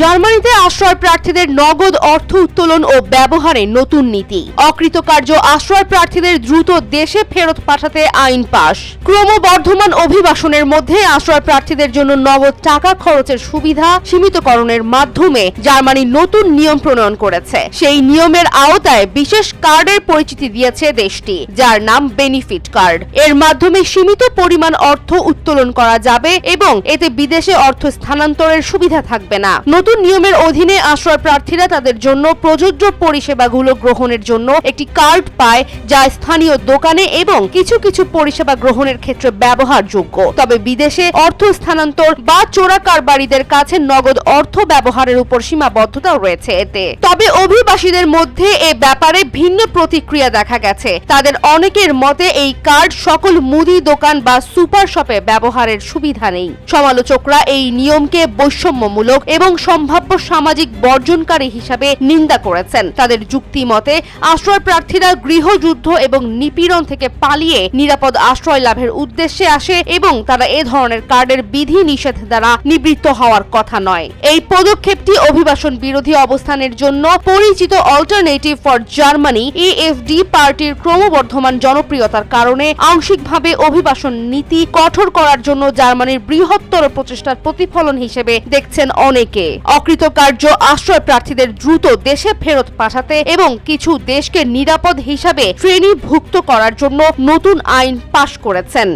জার্মানিতে আশ্রয় প্রার্থীদের নগদ অর্থ উত্তোলন ও ব্যবহারে নতুন নীতি। অকৃতকার্য আশ্রয় প্রার্থীদের দ্রুত দেশে ফেরত পাঠাতে আইন পাশ। ক্রমবর্ধমান অভিবাসনের মধ্যে আশ্রয় প্রার্থীদের জন্য নগদ টাকা খরচের সুবিধা সীমিতকরণের মাধ্যমে জার্মানি নতুন নিয়ম প্রণয়ন করেছে। সেই নিয়মের আওতায় বিশেষ কার্ডের পরিচিতি দিয়েছে দেশটি, যার নাম বেনিফিট কার্ড। এর মাধ্যমে সীমিত পরিমাণ অর্থ উত্তোলন করা যাবে এবং এতে বিদেশে অর্থ স্থানান্তরের সুবিধা থাকবে না। নতুন নিয়মের অধীনে আশ্রয় প্রার্থীরা তাদের জন্য প্রযোজ্য পরিষেবাগুলো গ্রহণের জন্য একটি কার্ড পায় যা স্থানীয় দোকানে এবং কিছু কিছু পরিষেবা গ্রহণের ক্ষেত্রে ব্যবহারযোগ্য। তবে বিদেশে অর্থ স্থানান্তর বা চোরা কারবারিদের কাছে নগদ অর্থ ব্যবহারের উপর সীমাবদ্ধতাও রয়েছে এতে। তবে অভিবাসীদের মধ্যে এ ব্যাপারে ভিন্ন প্রতিক্রিয়া দেখা গেছে। তাদের অনেকের মতে এই কার্ড সকল মুদি দোকান বা সুপার শপে ব্যবহারের সুবিধা নেই। সমালোচকরা এই নিয়মকে বৈষম্যমূলক এবং সম্ভাব্য সামাজিক বর্জনকারী হিসাবে নিন্দা করেছেন। তাদের যুক্তি মতে, আশ্রয় প্রার্থীরা গৃহযুদ্ধ এবং নিপীড়ন থেকে পালিয়ে নিরাপদ আশ্রয় লাভের উদ্দেশ্যে আসে এবং তারা এ ধরনের কার্ডের বিধি নিষেধ দ্বারা নিবৃত্ত হওয়ার কথা নয়। এই পদক্ষেপটি অভিবাসন বিরোধী অবস্থানের জন্য পরিচিত অল্টারনেটিভ ফর জার্মানি ইএফডি পার্টির ক্রমবর্ধমান জনপ্রিয়তার কারণে আংশিকভাবে অভিবাসন নীতি কঠোর করার জন্য জার্মানির বৃহত্তর প্রচেষ্টার প্রতিফলন হিসেবে দেখছেন অনেকে। অকৃতকার্য আশ্রয় প্রার্থীদের দ্রুত দেশে ফেরত পাঠাতে এবং কিছু দেশকে নিরাপদ হিসাবে শ্রেণীভুক্ত করার জন্য নতুন আইন পাশ করেছেন।